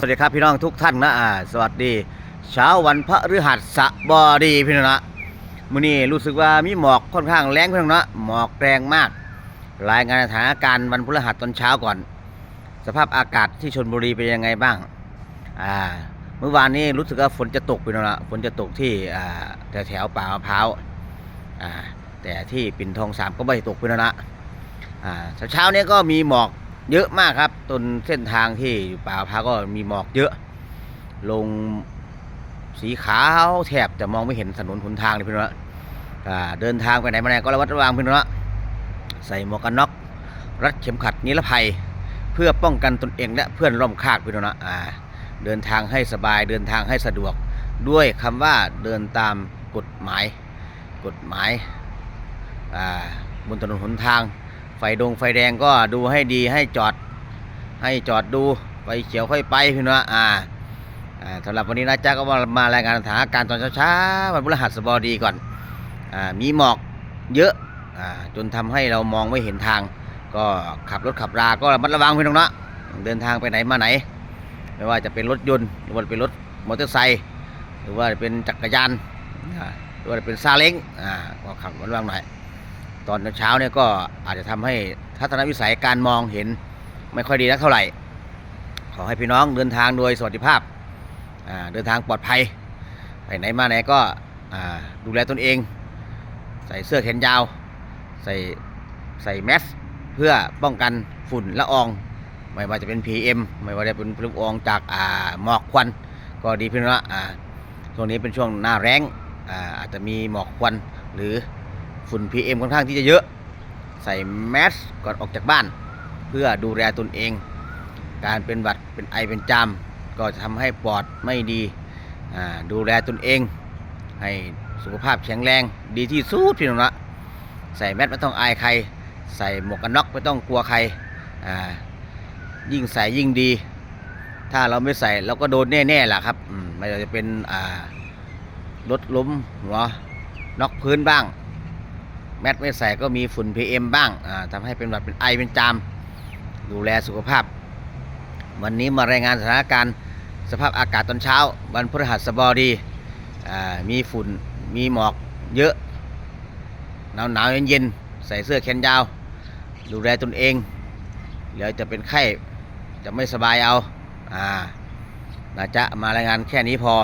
สวัสดีครับพี่น้องทุกท่านนะอ่าสวัสดี เช้าวันพฤหัสบดีพี่น้องนะมื้อนี้รู้สึกว่ามีหมอกค่อนข้างแรงพี่น้องนะหมอกแรงมาก รายงานสถานการณ์วันพฤหัสตอนเช้าก่อน สภาพอากาศที่ชนบุรีเป็นยังไงบ้างอ่าเมื่อวานนี้รู้สึกว่าฝนจะตกพี่น้องนะฝนจะตกที่อ่าแถวแถวๆป่ามะพร้าวอ่าแต่ที่ปิ่นทองสามก็ไม่ตกพี่น้องนะอ่าเช้าๆนี้ก็มีหมอก เยอะมากครับตนเส้นทางที่อยู่ป่าพาก็มีหมอกเยอะ ลงสีขาวแทบจะมองไม่เห็นถนนหนทางเลยพี่น้องเดินทางไปไหนมาไหนก็ระวัดระวังพี่น้องใส่หมวกกันน็อกรัดเข็มขัดนิรภัย เพื่อป้องกันตนเองและเพื่อนร่วมคาดพี่น้องเดินทางให้สบายเดินทางให้สะดวกด้วยคำว่าเดินตามกฎหมาย กฎหมายบนถนนหนทาง ไฟดงไฟแดงก็ดูให้ดีให้จอด ให้จอดดูไฟเขียวค่อยไปพี่น้องอ่าอ่าสำหรับวันนี้นะจ๊ะก็มามารายงานสถานการณ์ตอนเช้าๆวันพฤหัสบดีก่อนอ่ามีหมอกเยอะอ่าจนทำให้เรามองไม่เห็นทาง ก็ขับรถขับราก็ระมัดระวังพี่น้องนะเดินทางไปไหนมาไหน ไม่ว่าจะเป็นรถยนต์หรือว่าเป็นรถมอเตอร์ไซค์หรือว่าเป็นจักรยานหรือว่าเป็นซาเล้งอ่าก็ขับระมัดระวังหน่อย ตอนเช้าเนี่ยก็อาจจะทำให้ทัศนวิสัยการมองเห็นไม่ค่อยดีนักเท่าไหร่ ขอให้พี่น้องเดินทางโดยสวัสดิภาพเดินทางปลอดภัย ไปไหนมาไหนก็ดูแลตนเอง ใส่เสื้อแขนยาว ใส่ใส่แมสเพื่อป้องกันฝุ่นละออง ไม่ว่าจะเป็น PM ไม่ว่าจะเป็นละอองจากหมอกควัน ก็ดีพี่น้องช่วงนี้เป็นช่วงหน้าแรงอาอาจจะมีหมอกควันหรือ ฝุ่น PM ค่อนข้างที่จะเยอะ ใส่แมสก่อนออกจากบ้าน เพื่อดูแลตนเอง การเป็นหวัดเป็นไอเป็นจามก็จะทำให้ปอดไม่ดีดูแลตนเอง ให้สุขภาพแข็งแรงดีที่สุดพี่น้องละใส่แมสไม่ต้องอายใคร ใส่หมวกกันน็อกไม่ต้องกลัวใครยิ่งใส่ยิ่งดี ถ้าเราไม่ใส่เราก็โดนแน่ๆล่ะครับไม่ว่าจะเป็นรถล้มหัวน็อกพื้นบ้าง แมสไม่ใส่ก็มีฝุ่น PM บ้างทำให้เป็นหวัดเป็นไอเป็นจาม ดูแลสุขภาพ วันนี้มารายงานสถานการณ์สภาพอากาศตอนเช้า วันพฤหัสบดีมีฝุ่นมีหมอกเยอะหนาวหนาวเย็นเย็นใส่เสื้อแขนยาว ดูแลตนเองเดี๋ยวจะเป็นไข้จะไม่สบายเอาอ่านะจะมารายงานแค่นี้พอ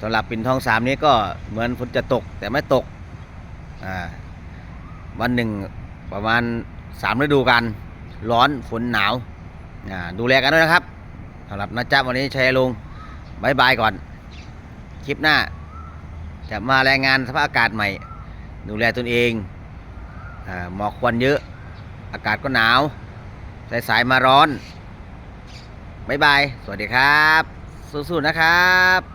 สำหรับปินทองสามนี้ก็เหมือนฝนจะตกแต่ไม่ตกอ่า วันหนึ่งประมาณสามฤดูกันร้อนฝนหนาวดูแลกันด้วยนะครับสำหรับนะจ๊ะวันนี้ชัยลงบายบายก่อน คลิปหน้า จะมารายงานสภาพอากาศใหม่ ดูแลตนเองอหมอกควันเยอะ อากาศก็หนาว สายๆมาร้อนบายบาย สวัสดีครับ สู้ๆนะครับ